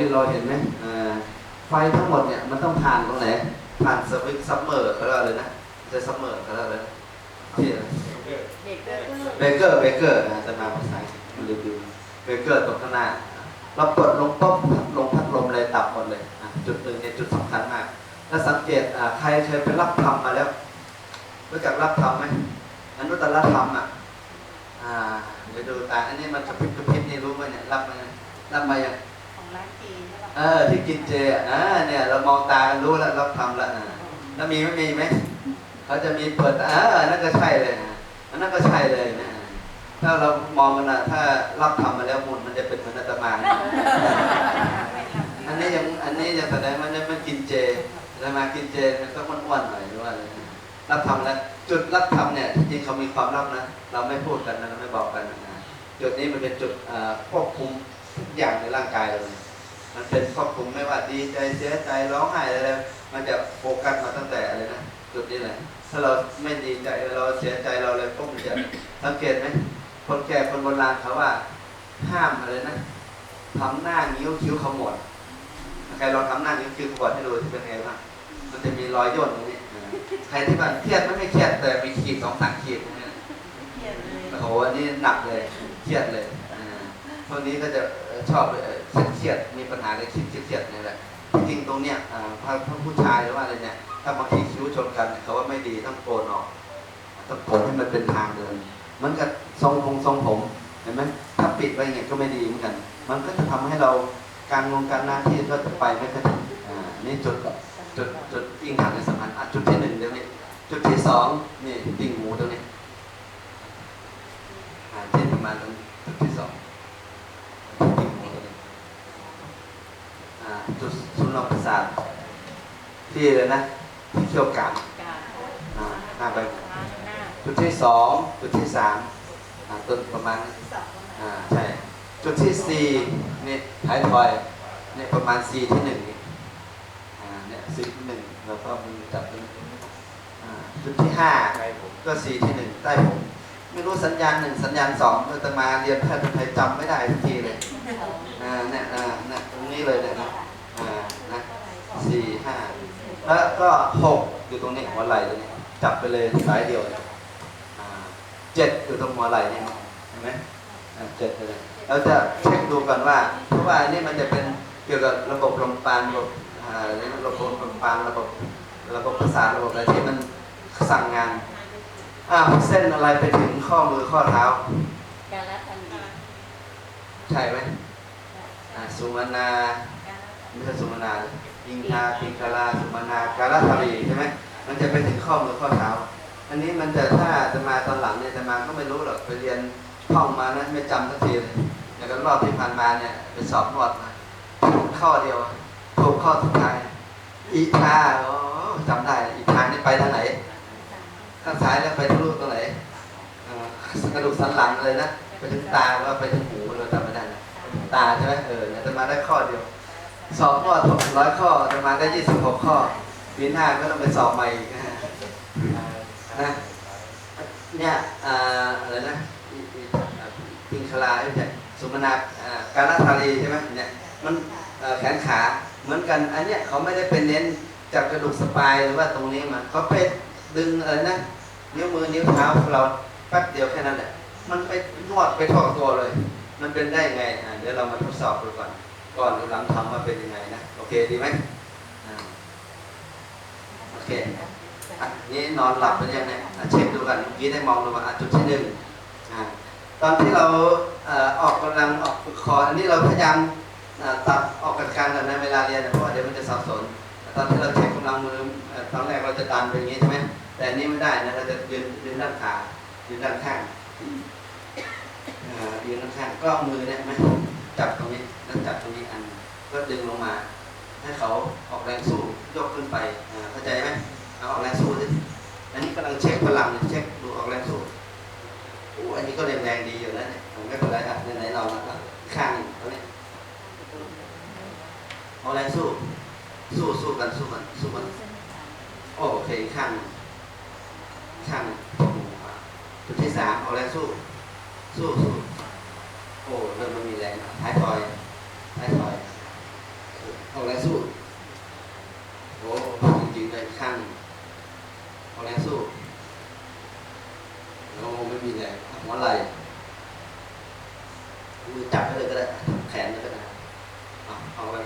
นี่เราเห็นไหมอ่าไฟทั้งหมดเนี่ยมันต้องผ่านตรงไหน ผ่านสวิตช์ซัมเมอร์เขาเรียกว่าอะไรนะจะซัมเมอร์เขาเรียกว่าอะไรนะที่อะไรเด็กก็คือเบเกอร์เบเกอร์นะจะมาภาษาอังกฤษมันรีวิวเบเกอร์ตรงข้างหน้าเรากดลงปุ๊บพัดลมพัดลมเลยดับหมดเลยอะจุดหนึ่งเนี่ยจุดสำคัญมากถ้าสังเกตอ่าใครเคยไปรับธรรมมาแล้วรู้จักรับธรรมไหมอนุตตรธรรมอะอ่าเดี๋ยวดูตาอันนี้มันกระพริบกระพริบนี่รู้ไหมเนี่ยรับมายังรับมายังของ ร้านจีนใช่ปะเออที่กินเจอะอ่าเนี่ยเรามองตากันรู้แล้วรับธรรมแล้วอ่าแล้วมีไม่มีไหมเขาจะมีเปิดอ่านั่นก็ใช่เลยอะอันนั้นก็ใช่เลยนะถ้าเรามองกันนะถ้ารับธรรมมาแล้วมุนมันจะเป็นเหมือนอาตมานะอันนี้ยังอันนี้ยังแสดงว่าเนี่ยมันกินเจแล้วมากินเจมันก็อ้วนๆหน่อยหรือว่าอะไรนะรับทำแล้วจุดรับทำเนี่ยที่จริงเขามีความลับนะเราไม่พูดกันนะเราไม่บอกกันนะจุดนี้มันเป็นจุดเอ่อควบคุมทุกอย่างในร่างกายเราเลย มันเป็นควบคุมไม่ว่าดีใจเสียใจร้องไห้อะไรมันจะโฟกัสมาตั้งแต่อะไรนะจุดนี้แหละถ้าเราไม่ดีใจเราเสียใจเราเลยปุ๊บมันจะสังเกตไหมคนแก่คนโบราณเขาว่า ห้ามอะไรนะทำหน้านิ้วคิ้วขมวดใครลองทำหน้านิ้วคิ้วขมวดให้ดูที่เป็นไงบ้างมันจะมีรอยย่นตรงนี้นะใครที่มันเครียดไม่ไม่เครียดแต่มีขีดสองสามขีดตรงนี้เครียดเลยโอ้โหอันนี้หนักเลยเครียดเลยอ่าพวกนี้ก็จะเอ่อ ชอบเอ่อเครียดมีปัญหาในคิดเครียดนี่แหละจริงตรงเนี้ยอ่าพระผู้ชายหรือว่าอะไรเนี่ยถ้าบางทีคิ้วชนกันเขาว่าไม่ดีต้องโกนออกต้องโกนให้มันเป็นทางเดินเหมือนกับทรงผมทรงผมเห็นไหมถ้าปิดไว้อย่างเงี้ยก็ไม่ดีเหมือนกัน มันก็จะทำให้เราการงงการหน้าที่ก็จะไปไม่ค่อยถึงอ่านี่จุดจุดจุดอิงหันในสำคัญจุดที่หนึ่งเดี๋ยวนี้จุดที่สองนี่ติ่งนี้ อ่าเช่นประมาณตรงจุดที่สองที่หัวตัวนี้อ่า จุดสุนทรประสาทที่เลยนะที่เขี้ยวกรามกาอ่าหน้าไปหน้าจุดที่สองจุดที่สามอ่าต้นประมาณนี้สองประมาณอ่าใช่จุดที่สี่นี่ท้ายทอยนี่ประมาณสี่ที่หนึ่งนี่อ่าเนี่ยสี่ที่หนึ่งแล้วก็มือจับนี่อ่าจุดที่ห้าก็สี่ที่หนึ่งใต้ผมไม่รู้สัญญาณหนึ่งสัญญาณสองอาตมาเรียนแพทย์ไทยจำไม่ได้ทุกทีเลยอ่าเนี่ยอ่าเนี่ยตรงนี้เลยเนี่ยนะอ่านะสี่ห้า แล้วก็หกอยู่ตรงนี้หัวไหล่ตรงนี้จับไปเลยสายเดียวเลยอ่าเจ็ดอยู่ตรงหัวไหล่นี่เห็นไหมอ่าเจ็ดเลยเราจะเช็คดูก่อนว่า เพราะว่าอันนี่มันจะเป็นเกี่ยวกับระบบลมปราณระบบอ่าระบบลมปราณระบบระบบประสาทระบบอะไรที่มันสั่งงานอ่าเส้นอะไรไปถึงข้อมือข้อเท้าการละทันทีใช่ไหมอ่าสุมานาไม่ใช่สุมานา อิงคาปิงคาราสุมานาการาทารีใช่ไหมมันจะไปถึงข้อมือข้อเท้าอันนี้มันจะถ้าจะมาตอนหลังเนี่ยจะมาก็ไม่รู้หรอกไปเรียนท่องมานะไม่จำสักทีเลยอย่างกับรอบที่ผ่านมาเนี่ยไปสอบนวดมาถูกข้อเดียวถูกข้อสุดท้ายอีทาโอ้จำได้อีทานี่ไปทางไหนข้างซ้ายแล้วไปทะลุตรงไหนกระดูกสันหลังเลยนะไปถึงตาว่าไปถึงหูเราจำไม่ได้นะตาใช่ไหมเออเนี่ยจะมาได้ข้อเดียว สอบข้อร้อยข้อจะมาได้ยี่สิบหกข้อปีหน้าก็ต้องไปสอบใหม่อีกนะฮะนะเนี่ยอ่าอะไรนะอีอีอ่าปิงคลาไม่ใช่สุมนาอ่าการาธารีใช่ไหมเนี่ยมันเอ่อแขนขาเหมือนกัน อันเนี้ยเขาไม่ได้เป็นเน้นจากกระดูกสปายหรือว่าตรงนี้มาเขาไปดึงอะไรนะนิ้วมือนิ้วเท้าของเราแป๊บเดียวแค่นั้นแหละมันไปนวดไปทั่วตัวเลย มันเป็นได้ยังไงอ่าเดี๋ยวเรามาทดสอบดูก่อน ก่อนหรือหลังทำว่าเป็นยังไงนะ โอเคดีไหมโอเคอะนี่นอนหลับไปยังไงอะเช็คดูกันเมื่อกี้ได้มองดูว่าจุดที่หนึ่งอตอนที่เราออกกำลังออกฝึกคออันนี้เราพยายามตัดออกกันการกันในเวลาเรียนเพราะเดี๋ยวมันจะสับสน ตอนที่เราเช็คกำลังมือตอนแรกเราจะดันไปอย่างนี้ใช่ไหมแต่อันนี้ไม่ได้นะเราจะยืนยืนด้านขายืนด้านข้างอ่ายืนด้านข้างก็เอามือเนี่ยไหม จับตรงนี้แล้วจับตรงนี้อันก็ดึงลงมา ให้เขาออกแรงสู้ยกขึ้นไปเข้าใจไหมเอาออกแรงสู้สิอันนี้กำลังเช็คพลังเช็คดูออกแรงสู้โอ้อันนี้ก็แรงแรงดีอยู่แล้วเนี่ยไม่เป็นไรครับไหนๆเรามาข้างตรงนี้เอาแรงสู้ สู้สู้กันสู้กันสู้กันโอเคข้างข้างจุดที่สามเอาแรงสู้ สู้สู้โอ้เริ่มมันมีแรงท้ายทอยท้ายทอย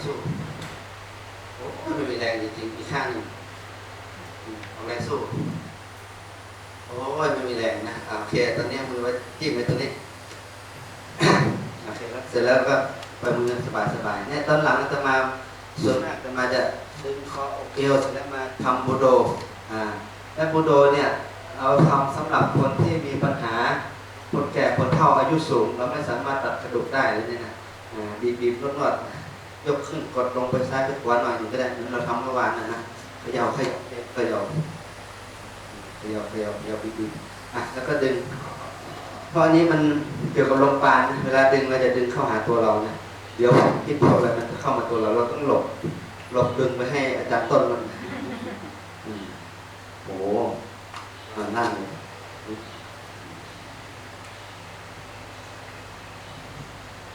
สู้โอ้ไม่มีแรงจริงๆอีกข้างหนึ่งอืมเอาแรงสู้ โอ้ยไม่มีแรงนะอาโอเคตอนนี้มือไว้จิ้มไว้ตรงนี้โอเคแล้วเสร็จแล้วก็ไปมือสบายๆเนี่ยตอนหลังอาตมาส่วนมากอาตมาจะดึงคออกเอวเสร็จแล้วมาทำบูโดอ่าและบูโดเนี่ยเราทำสำหรับคนที่มีปัญหาคนแก่คนเฒ่าอายุสูง เราไม่สามารถตัดกระดูกได้เลยเนี่ยนะอาบีบบีบนวดยกขึ้นกดลงไปซ้ายไปขวาหน่อยหนึ่งก็ได้เหมือนเราทำเมื่อวานนะนะขย่าขย่าขย่า ขย่าเขย่าเขย่าบีบบีบอะแล้วก็ดึง เพราะอันนี้มันเกี่ยวกับลมปานเวลาดึงเราจะดึงเข้าหาตัวเรานะเดี๋ยวพิษพวกอะไรมันจะเข้ามาตัวเราเราต้องหลบหลบดึงไปให้อาจารย์ต้นมันโอ้โหนั่น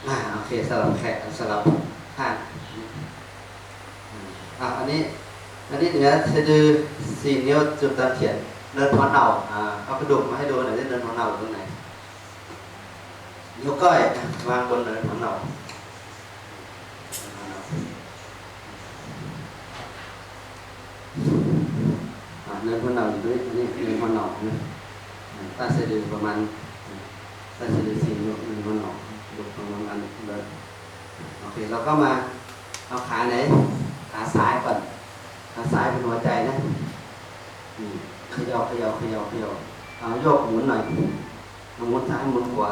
อ่าโอเคสลับแขกสลับข้างอืมอ่าอันนี้ อันนี้เหนือสะดือสี่นิ้วจุดตามเขียน เนินหัวเน่าอ่าเอากระดูกมาให้ดูหน่อยได้เนินหัวเน่าตรงไหนนิ้วก้อยวางบนเนินหัวเน่าอ่าเนินหัวเน่าอยู่ด้วยอันนี้เนินหัวเน่านะอ่าใต้สะดือประมาณใต้สะดือสี่นิ้วเนินหัวเน่าดูประมาณนั้นเลยโอเคเราก็มาเอาขาไหนขาซ้ายก่อนขาซ้ายเป็นหัวใจนะอืม ขย่าเขย่าเขย่าเขย่าเอาโยกหมุนหน่อยหมุนซ้ายหมุนขวา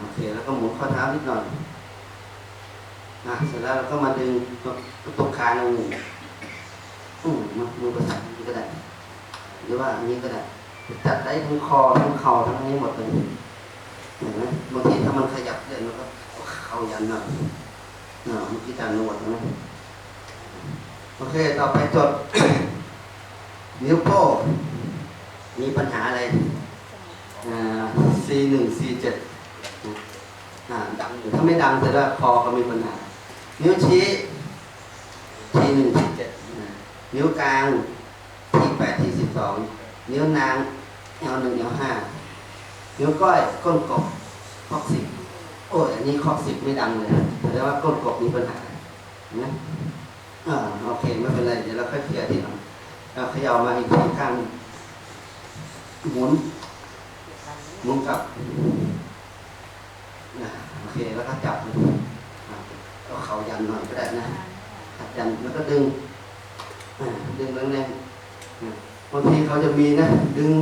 โอเคแล้วก็หมุนข้อเท้านิดหน่อยนะเสร็จแล้วเราก็มาดึงตรงคางลงอืมมือมือประสานนี้ก็ได้หรือว่าอันนี้ก็ได้จัดได้ทั้งคอทั้งเข่าทั้งนี้หมดเลยเห็นไหมบางทีถ้ามันขยับเรื่อยมันก็เข่ายันหน่อยเมื่อกี้จานนวดใช่ไหมโอเค ต่อไปจด นิ้วโป้งมีปัญหาอะไรอ่า C หนึ่ง C เจ็ดดังถ้าไม่ดังแสดงว่าคอก็มีปัญหา นิ้วชี้ T หนึ่ง T เจ็ดนิ้วกลาง T แปด T สิบสองนิ้วนางเอวหนึ่งเอวห้านิ้วก้อยก้นกบข้อสิบโอ้ยอันนี้ข้อสิบไม่ดังเลยแสดงว่าก้นกบมีปัญหาเนไหมอ่าโอเคไม่เป็นไรเดี๋ยวเราค่อยเคลียร์ทีหลัง ขย่ามาอีกทีข้างหมุนหมุนกลับนะโอเคแล้วก็จับก็เขายันหน่อยก็ได้นะขัดยันแล้วก็ดึงดึงแรงๆบางทีเขาจะมีนะ ดึง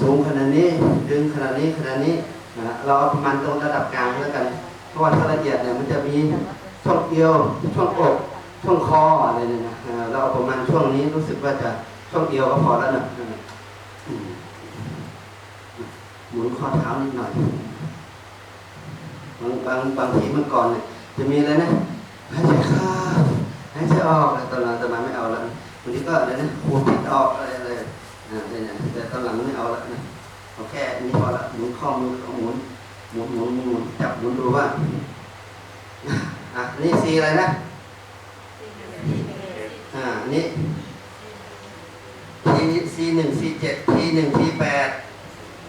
สูงขนาดนี้ ดึงขนาดนี้ขนาดนี้นะเราเอาประมาณตรงระดับกลางแล้วกันเพราะว่าถ้าละเอียดเนี่ยมันจะมีช่วงเอวช่วงอก ช่วงคออะไรเนี่ยนะเราเอาประมาณช่วงนี้รู้สึกว่าจะช่วงเอวก็พอแล้วนะหมุนข้อเท้านิดหน่อยบางบางบางทีเมื่อก่อนเนี่ยจะมีอะไรนะหายใจเข้าหายใจออกแต่ตอนหลังแต่มาไม่เอาแล้วบางทีก็อะไรนะหัวพิดออกอะไรอะไรอ่าเนี่ยแต่ตอนหลังไม่เอาแล้วนะเอาแค่นี้พอละหมุนข้อมือเอาหมุนหมุนหมุนหมุนหมุนจับหมุนดูว่าอะนี่สีอะไรนะ นนี้ ทีซีหนึ่งซีเจ็ดทีหนึ่งทีแปด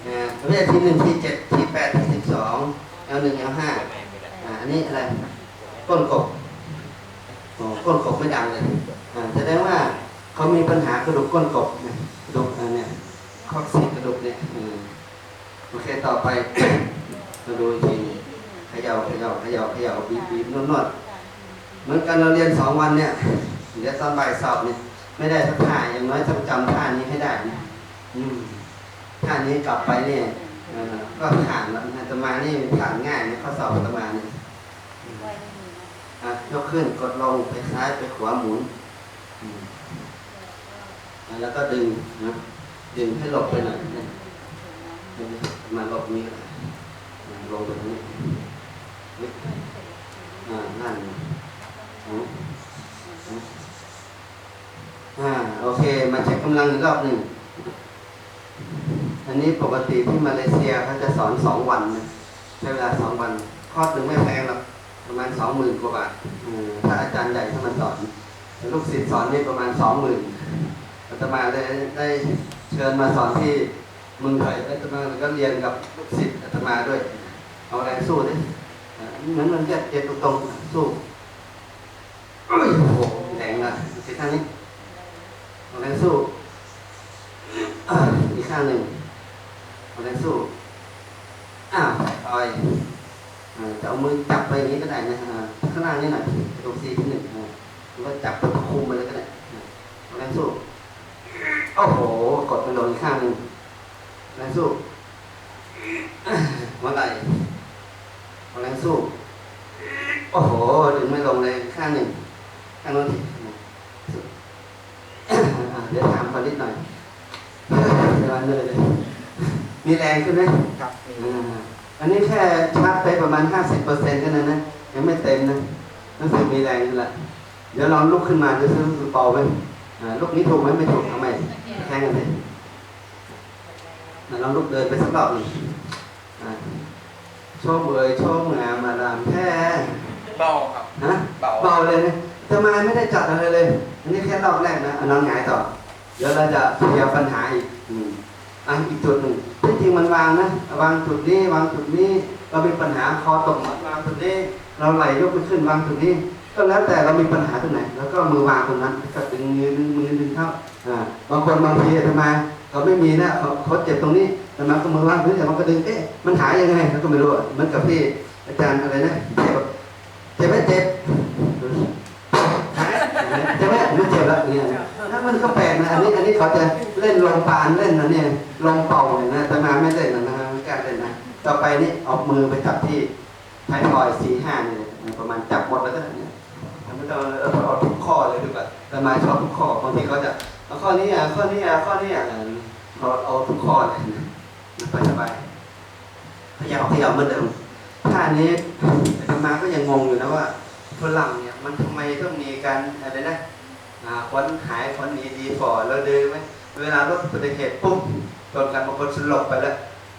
อ่าประเภทที่หนึ่งทีเจ็ดทีแปดทีสิบสองเอลหนึ่งเอลห้าอ่าอันนี้อะไรก้นกบโอ้ก้นกบไม่ดังเลยอ่าแสดงว่าเขามีปัญหากระดูกก้นกบนะกระดูกอันเนี้ยข้อสี่กระดูกเนี่ยอืมโอเคต่อไปมาดูอีกทีเขย่าเขย่าเขย่าเขย่าบีบบีบนวดนวดเหมือนกันเราเรียนสองวันเนี่ย เดี๋ยวตอนบ่ายสอบเนี่ยไม่ได้สักท่าอย่างน้อยต้องจำท่านี้ให้ได้นะอืมท่านี้กลับไปเนี่ยก็ผ่านแล้วอาตมานี่ผ่านง่ายนะข้อสอบอาตมานี่ยกขึ้นกดลงไปซ้ายไปขวาหมุนแล้วก็ดึงนะดึงให้หลบไปหน่อยนะมาหลบนี่ลงตรงนี้อ่านั่น อ่าโอเค มาเช็คกำลังอีกรอบหนึ่ง อันนี้ปกติที่มาเลเซียเขาจะสอนสองวันนะใช้เวลาสองวันคอร์สหนึ่งไม่แพงหรอกประมาณสองหมื่นกว่าบาทถ้าอาจารย์ใหญ่ถ้ามาสอนลูกศิษย์สอนนี่ประมาณสองหมื่นอาตมาได้ได้เชิญมาสอนที่เมืองไทยอาตมาก็เรียนกับลูกศิษย์อาตมาด้วย เอาแรงสู้ดิอ่าเหมือนมันแยกเจ็บตรงๆสู้ข้างนี้เอาแรงสู้อีกข้างหนึ่งเอาแรงสู้อ้าวต่อยจะเอามือจับไปอย่างนี้ก็ได้นะข้างล่างนี่หน่อยตรงซีที่หนึ่งอ่าหรือว่าจับตะคุมไปเลยก็ได้เอาแรงสู้โอ้โห กดไปลงอีกข้างหนึ่งแรงสู้อ่าไหลเอาแรงสู้ โอ้โห ดึงไม่ลงเลยข้างหนึ่งข้างโน้นทีอะเดี๋ยวถามเขานิดหน่อย เดี๋ยวเลยเลย มีแรงขึ้นไหมครับมีอ่าอันนี้แค่ชาร์จไปประมาณ50เปอร์เซ็นต์แค่นั้นนะยังไม่เต็มนะรู้สึกมีแรงขึ้นละเดี๋ยวลองลุกขึ้นมาดูซิรู้สึกเบาไหมอ่าลุกนี้ถูกไหมไม่ถูกทำไมแข่งกันเลยอะลองลุกเดินไปสักรอบหนึ่งอ่าโชมเอ่ยโชมงามมาลามแท้เบาครับฮะเบาเบาเลยนะทำไมไม่ได้จัดอะไรเลย อันนี้แค่รอบแรกนะเอานอนหงายต่อ เดี๋ยวเราจะเคลียร์ปัญหาอีกางนะวางจุดนี้ วางจุดนี้เรามีปัญหาคอตกวางจุดนี้ เราไหลยกไปขึ้นวางจุดนี้ ก็แล้วแต่เรามีปัญหาตรงไหนแล้วก็มือวางตรงนั้นก็ดึงมือดึงมือดึงเข้าอ่าบางคนบางทีทำไมเขาไม่มีนะเขาเขาเจ็บตรงนี้แต่มันก็มือวางพื้นแต่มันก็ดึงเอ๊ะมันหายยังไงเขาก็ไม่รู้เหมือนกับพี่อาจารย์อะไรนะเจ็บเจ็บไหมเจ็บหายเจ็บไหมไม่เจ็บแล้วเนี่ย มันก็แปลกนะ อันนี้อันนี้เขาจะเล่นลมปานเล่นนะเนี่ยลมเป่าเนี่ยนะแต่มาไม่เล่นนะนะไม่กล้าเล่นนะ ต่อไปนี่เอามือไปจับที่ท้ายทอยสี่ห้านี่ยประมาณจับหมดแล้วก็เนี่ยไม่ต้องเอาทุกข้อเลยดีกว่าแต่มาชอบทุกข้อบางทีเขาจะเอาข้อนี้อะข้อนี้อะข้อนี้อะเราเอาทุกข้อเลยสบายสบายพยายามพยายามเหมือนเดิมท่านี้อาตมาก็ยังงงอยู่นะว่าฝรั่งเนี่ยมันทำไมต้องมีการอะไรนะ ขวัญหายขวัญหนีดีฝ่อเราเดินไหมเวลารถอุบัติเหตุปุ๊บโดนกันบางคนสลบไปแล้ว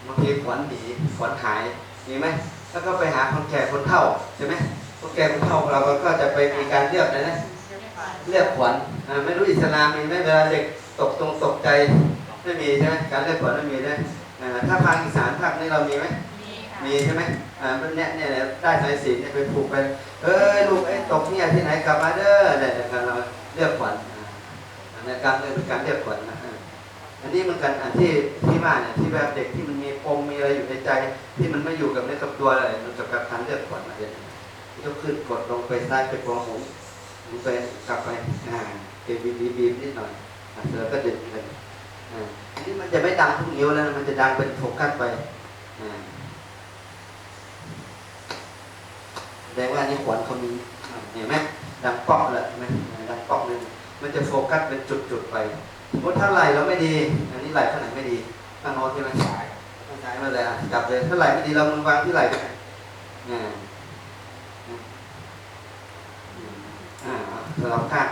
บางทีขวัญหนีขวัญหายมีไหมแล้วก็ไปหาคนแก่คนเฒ่าใช่ไหมคนแก่คนเฒ่าเราก็จะไปมีการเรียกอะไรนะเรียกขวัญอ่าไม่รู้อิสลามมีไหมเวลาเด็กตกตรงตกใจไม่มีใช่ไหมการเรียกขวัญไม่มีนะอ่าถ้าภาคอีสานภาคนี้เรามีไหมมีใช่ไหมอ่ามันเนี่ยเนี่ยเนี่ยได้สายสิญจน์เนี่ยไปผูกไปเอ้ยลูกไอ้ยตกเนี่ยที่ไหนกลับมาเด้อเนี่ยการเรา เรียกขวัญอ่าอันการเรียกเป็นการเรียกขวัญนะอันนี้มันกันอันที่ที่ว่าเนี่ยที่แบบเด็กที่มันมีปมมีอะไรอยู่ในใจ ที่มันไม่อยู่กับเนื้อกับตัวอะไรมันกับการเรียกขวัญมาเรียนยกขึ้นกดลงไปซ้ายไปขวาหมุนมันไปกลับไปอ่าเก็บบีบบีบนิดหน่อยอ่าเสร็จแล้วก็ดึงเลยอ่าอันนี้มันจะไม่ดังทุกนิ้วแล้วมันจะดังเป็นโฟกัสไปอ่าแสดงว่าอันนี่ขวัญเขามีเห็นไหม ดังป๊อกเลยเห็นไหมดังป๊อกเลยมันจะโฟกัสเป็นจุดๆไปสมมติถ้าไหลเราไม่ดี อันนี้ไหลข้างไหนไม่ดีข้างโน้นใช่ไหมสายข้างซ้ายมาเลยอะจับเลยถ้าไหลไม่ดีเรามือวางที่ไหลไปอ่าอ่าสลับข้าง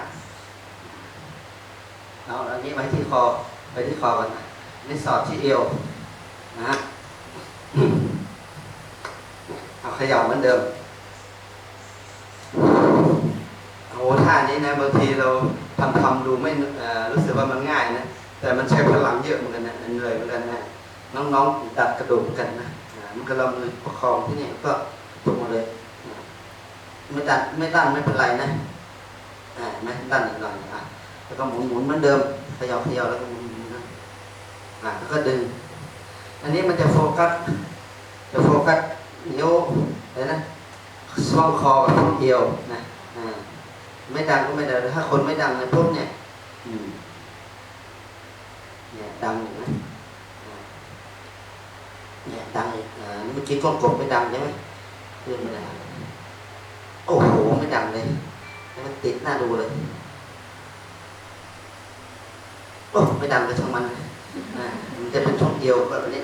เอาอันนี้ไว้ที่คอไปที่คอกันนะนี่สอดที่เอวนะฮะเอาขย่าเหมือนเดิมโอ้ ท่านี้นะบางทีเราทำทำดูไม่รู้สึกว่ามันง่ายนะ แต่มันใช้พลังเยอะเหมือนกันนะเหนื่อยเหมือนกันนะน้องๆดัดกระดูกกันนะมันก็เรามือประคองที่นี่ก็ตกมาเลยไม่ดันไม่ดั้นไม่เป็นไรนะอ่าไหมดันอีกหน่อยอะแล้วก็หมุนหมุนเหมือนเดิมขย่าเขย่าแล้วก็หมุนหมุนะอ่าแล้วก็ดึง อันนี้มันจะโฟกัสจะโฟกัสนิ้วอะไรนะช่วงคอกับช่วงเอวนะอ่า ไม่ดังก็ไม่ดังถ้าคนไม่ดังเนี่ยปุ๊บเนี่ยเนี่ยดังอยู่นะเนี่ยดังอีกอ่าเมื่อกี้ก้นกบไม่ดังใช่ไหมเพื่อนไม่ดังโอ้โหไม่ดังเลยมันติดหน้าดูเลยโอ้ไม่ดังไปช่างมันมันจะเป็นช่องเดียวแบบนี้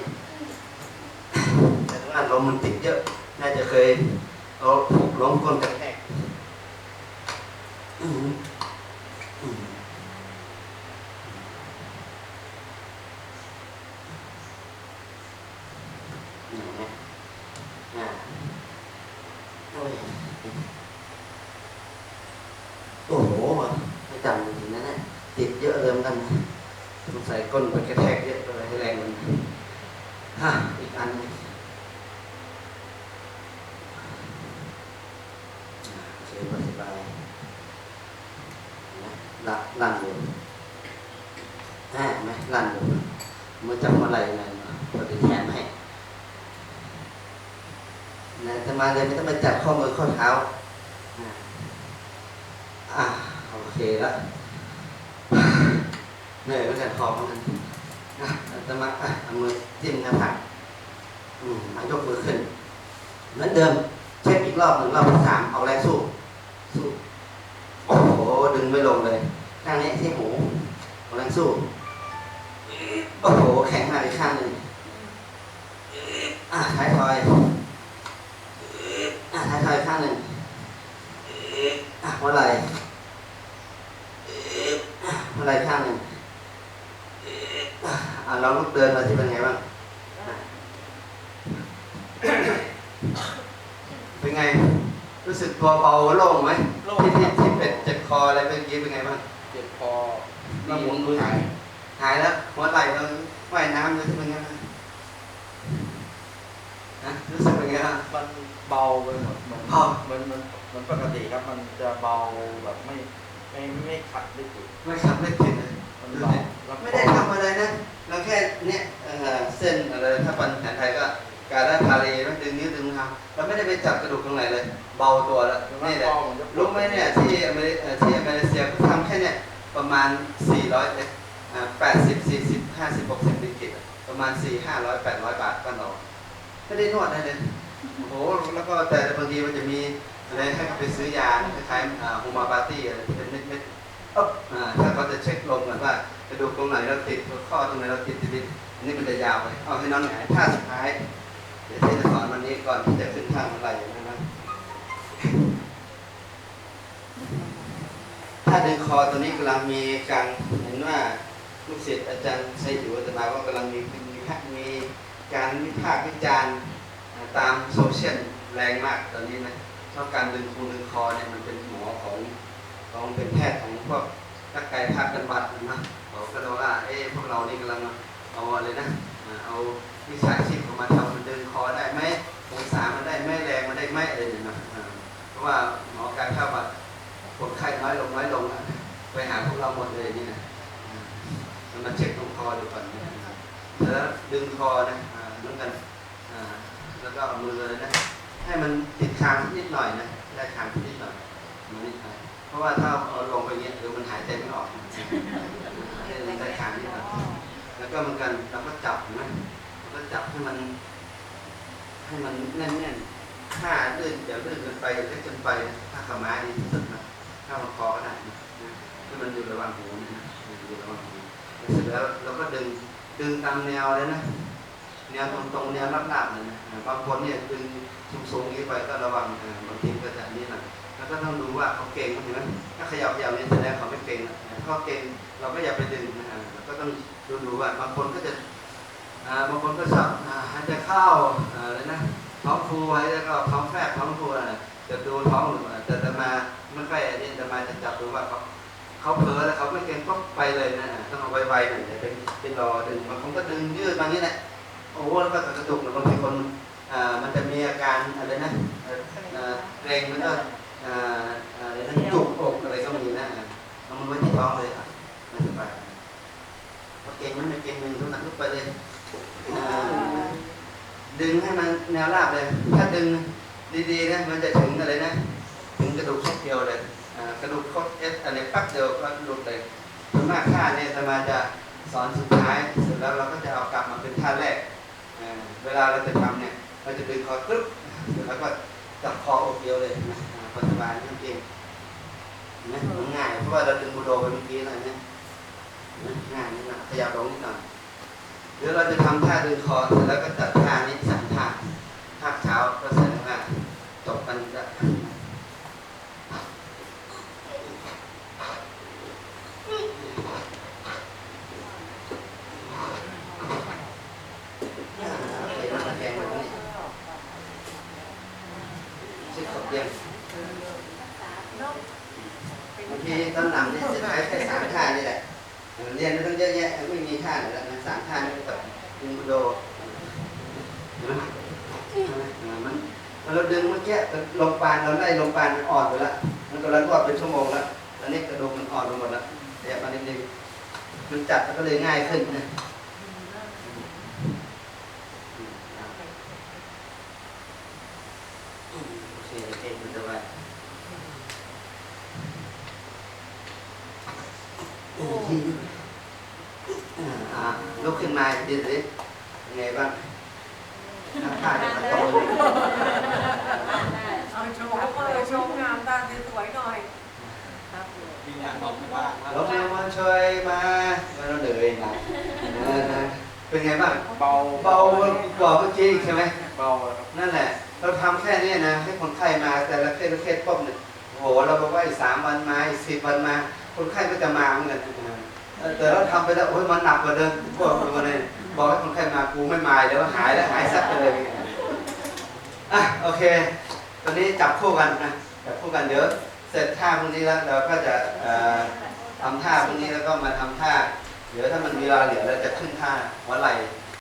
แต่ว่าลมมันติดเยอะ น่าจะเคยเอาผูกล้มก้นกระแทกอืมอืมนี่นะอ่าโอ้ย โอ้โหไม่จำจริงๆนะเนี่ยติดเยอะเลยเหมือนกันสงสัยก้นไปกระแทกเยอะไปให้แรงมันฮะอีกอันหนึงอ่าโอเคสบายๆ ละลั่นเลยแหมไหมลั่นเลยมันจำอะไรไงปฏิแทนให้นะจะมาเลยไม่ต้องไปจับข้อมือข้อเท้าอะโอเคแล้วเหนื่อยเหมือนกันคอเหมือนกันอะจะมาอะเอามือจิ้มหน้าผากอืมมายกมือขึ้น เหมือนเดิม เช็คอีกรอบหนึ่งรอบที่สามเอาแรงสู้สู้โอ้โหดึงไม่ลงเลยข้างนี้ที่หูเอาแรงสู้ โอ้โห แข็งมากอีกข้างหนึ่งอะท้ายทอยอะท้ายทอยข้างหนึ่งอะหัวไหล่อะหัวไหล่ข้างหนึ่งอะอะลองลุกเดินมาที่เป็นไงบ้างเป็นไง รู้สึกตัวเบาโล่งไหมโล่งที่ที่ที่เป็ดเจ็บคออะไรเมื่อกี้เป็นไงบ้างเจ็บคอแล้วหมุนมือหายหายแล้วหัวไหล่เราว่ายน้ำเลยที่เป็นไงบ้างนะรู้สึกเป็นไงบ้างมันเบาไปหมดเหมือนเบาเหมือนเหมือนเหมือนปกติครับ มันจะเบาแบบไม่ไม่ไม่ขัดไม่ติดไม่ขับไม่ติดเลยมันดูเบาสิแล้วไม่ได้ทำอะไรนะเราแค่เนี่ยเอ่อเส้นอะไรถ้าปันแผนไทยก็การได้พาเลไม่ดึงนิ้วดึงเท้าเราไม่ได้ไปจับกระดูกตรงไหนเลย เบาตัวแล้วหรือว่านี่แหละคอมันจะปวดรู้ไหมเนี่ยที่อเมริเอ่อที่มาเลเซียเขาทำแค่เนี่ยประมาณ 400เอ๊ะอ่า80 40 50 60บิกิตประมาณ4 500 800บาทก็นอนไม่ได้นวดอะไรเลยโอ้โหแล้วก็แต่บางทีมันจะมีอะไรให้เขาไปซื้อยาคล้ายๆฮูมาบาตี้อะไรเป็นเม็ดๆอ๊อบอ่าถ้าเขาจะเช็คลมกันว่ากระดูกตรงไหนเราติดข้อตรงไหนเราติดติดอันนี้มันจะยาวไปเอาให้น้องหงายท่าสุดท้ายเดี๋ยวที่จะสอนวันนี้ก่อนที่จะขึ้นทางอะไรนะครับถ้าดึงคอตัวนี้กำลังมีการเห็นว่า ลูกศิษย์อาจารย์ชัยอยู่อาตมาก็กำลังมีมีมีการวิพากษ์วิจารณ์ตามโซเชียลแรงมากตอนนี้นะชอบการดึงคูดึงคอเนี่ยมันเป็นหมอของของเป็นแพทย์ของพวกนักกายภาพบำบัดนะเขาก็เลยว่าเอ๊พวกเรานี่กำลังเอาอะไรนะเอาวิชาชีพของมาทำมันดึงคอได้ไหมองศามันได้ไหมแรงมันได้ไหมอะไรเนี่ยนะเพราะว่าหมอกายภาพบำบัดคนไข้น้อยลงน้อยลงอะไปหาพวกเราหมดเลยนี่นะ มาเช็คตรงคอดูก่อนนะครับแล้วดึงคอนะเหมือนกันแล้วก็เอามือเลยนะ ให้มันติดคางนิดหน่อยนะได้คางนิดหน่อยมันนิดหน่อยเพราะว่าถ้าเอาลงไปเงี้ยเดี๋ยวมันหายใจไม่ออกให้มันได้คางนิดหน่อยแล้วก็เหมือนกันเราก็จับนไหมเราก็จับให้มันให้มันแน่นๆถ้าลื่นอย่าลื่นเกินไปอย่าเล็กเกินไปถ้าขม้าดีที่สุดนะถ้ามันคอก็ได้นะให้มันอยู่ระหว่างหูนะอยู่ระหว่างหู เสร็จแล้วเราก็ดึงดึงตามแนวเลยนะ แนวตรงตรงๆแนวราบๆเลยนะบางคนเนี่ยดึงสูงๆนี้ไปก็ระวังบางทีก็จะนนี้หน่อยแล้วก็ต้องดูว่าเขาเก่งไหมเห็นไหมถ้าขยับขยับนี่แสดงเขาไม่เก่งถ้าเขาเก่งเราก็อย่าไปดึงนะอ่าแล้วก็ต้องดูดูว่าบางคนก็จะบางคนก็ชอบอาหายใจเข้าอ่าอะไรนะท้องฟูไว้แล้วก็ท้องแฟบท้องฟูอะไรจะดูท้องหรือเปล่าแต่จะมาไม่ค่อยอันนี้จะมาจะจับดูว่าเขา เขาเผลอแล้วเขาไม่เก่งก็ไปเลยนะต้องเอาไวๆหน่อยเป็นเป็นรอดึงบางคนก็ดึงยืดมานี้แหละโอ้แล้วก็กระตุกหรือบางทีคนอ่ามันจะมีอาการอะไรนะเออเกรงมันก็อ่าอะไรนะจุกอกอะไรก็มีนะเอามันไว้ที่ท้องเลยอะไม่สบายพอเก่งมันไม่เก่งมึงทุกนักลุกไปเลยอ่าดึงให้มันแนวราบเลย ถ้าดึงดีๆนะมันจะถึงอะไรนะ ถึงกระดูกคดเดียวเลย กระดูกคดเอสอะไรปักเดียวก็หลุดเลยส่วนมากท่าเนี่ยสมาจะสอนสุดท้ายเสร็จแล้วเราก็จะเอากลับมาเป็นท่าแรกเวลาเราจะทำเนี่ยเราจะดึงคอกรึ๊บเสร็จแล้วก็จับคออกเดียวเลยนะปัจจุบันนี่เองนไหมมันง่ายเพราะว่าเราดึงบูโดไปเมื่อกี้นะเนี่ยเนไหมง่ายนิดหน่อยขยับลงนิดหน่อยเดี๋ยวเราจะทำท่าดึงคอเสร็จแล้วก็จัดท่านี้สามท่าท่าเช้าก็สร็จแล้วนะจบกันจะชิดขอบเตียงบางทีตอนหลังเนี่ยจะใช้แค่สามท่านี่แหละ เรียนไม่ต้องเยอะแยะไม่มีท่าไหนแล้วนะ สามท่านี่แบบดึงโดนไหมเห็นไหมอ่ามันเราดึงเมื่อกี้ลมปานเราไล่ลมปานมันอ่อนไปแล้วมันกำลังรอดเป็นชั่วโมงแล้วอนนี้กระดูกมันอ่อนไปหมดล้วขยับมานิดนึงมันจัดก็เลยง่ายขึ้นนะโอเคโอเคมันจะไปอ่าอ่า ลุกขึ้นมาดิสิเป็นไงบ้างหน้าผ้าจะมันโตเลยเอาโชว์เออโชว์งามตาสวยๆหน่อยครับผมมีงานบอกว่ารถเมล์มันช่วยมามาเราเหนื่อยนะเออเป็นไงบ้าง เบาเบากว่าเมื่อกี้อีกใช่ไหมเบาเลยครับนั่นแหละ เราทำแค่นี้นะ ให้คนไข้มาแต่ละเคสละเคสปุ๊บเนี่ยโอ้โห เราบอกว่าอีกสามวันมาอีกสิบวันมา คนไข้ก็จะมาเหมือนกันเออ แต่เราทำไปแล้วโอ้ยมันหนักกว่าเดิมพวกมันเลยบอกให้คนไข้มากูไม่มาเดี๋ยวหายแล้วหายสักไปเลยอะโอเคตอนนี้จับคู่กันนะจับคู่กันเดี๋ยวเสร็จท่าพวกนี้แล้วเราก็จะทำทำท่าพวกนี้แล้วก็มาทำท่าเดี๋ยวถ้ามันมีเวลาเหลือเราจะขึ้นท่าหัวไหล่